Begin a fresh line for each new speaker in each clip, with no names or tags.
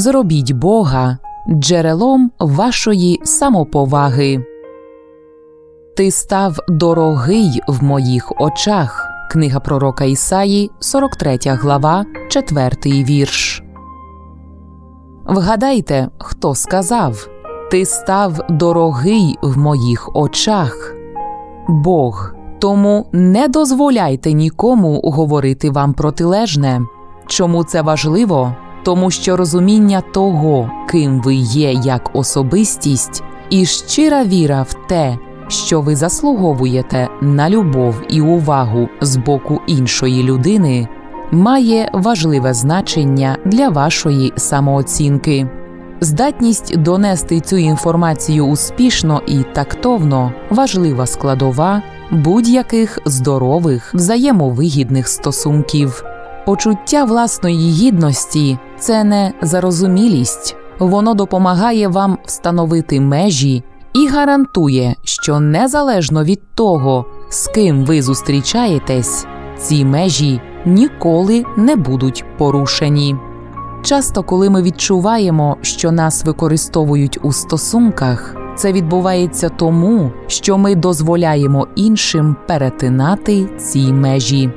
Зробіть Бога джерелом вашої самоповаги. Ти став дорогий в моїх очах. Книга пророка Ісаї, 43 глава, 4 вірш. Вгадайте, хто сказав Ти став дорогий в моїх очах. Бог. Тому не дозволяйте нікому говорити вам протилежне. Чому це важливо? Тому що розуміння того, ким ви є як особистість, і щира віра в те, що ви заслуговуєте на любов і увагу з боку іншої людини, має важливе значення для вашої самооцінки. Здатність донести цю інформацію успішно і тактовно важлива складова будь-яких здорових взаємовигідних стосунків. Почуття власної гідності це не зарозумілість, воно допомагає вам встановити межі і гарантує, що незалежно від того, з ким ви зустрічаєтесь, ці межі ніколи не будуть порушені. Часто, коли ми відчуваємо, що нас використовують у стосунках, це відбувається тому, що ми дозволяємо іншим перетинати ці межі.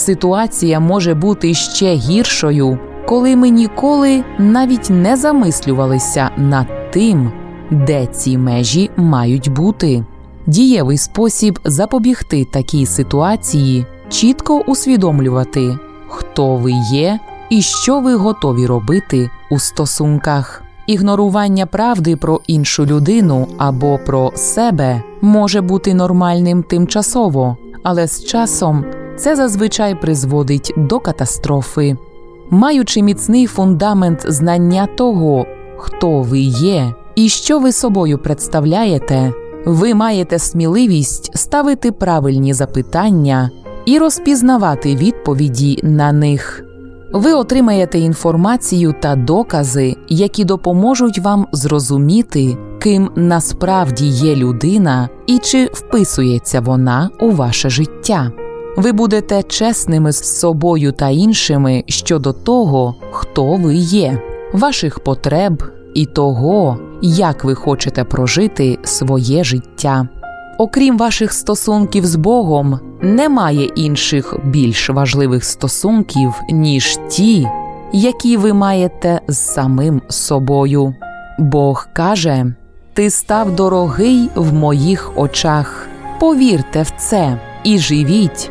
Ситуація може бути ще гіршою, коли ми ніколи навіть не замислювалися над тим, де ці межі мають бути. Дієвий спосіб запобігти такій ситуації чітко усвідомлювати, хто ви є і що ви готові робити у стосунках. Ігнорування правди про іншу людину або про себе може бути нормальним тимчасово, але з часом це зазвичай призводить до катастрофи. Маючи міцний фундамент знання того, хто ви є і що ви собою представляєте, ви маєте сміливість ставити правильні запитання і розпізнавати відповіді на них. Ви отримаєте інформацію та докази, які допоможуть вам зрозуміти, ким насправді є людина і чи вписується вона у ваше життя. Ви будете чесними з собою та іншими щодо того, хто ви є, ваших потреб і того, як ви хочете прожити своє життя. Окрім ваших стосунків з Богом, немає інших більш важливих стосунків, ніж ті, які ви маєте з самим собою. Бог каже: Ти став дорогий в моїх очах. Повірте в це і живіть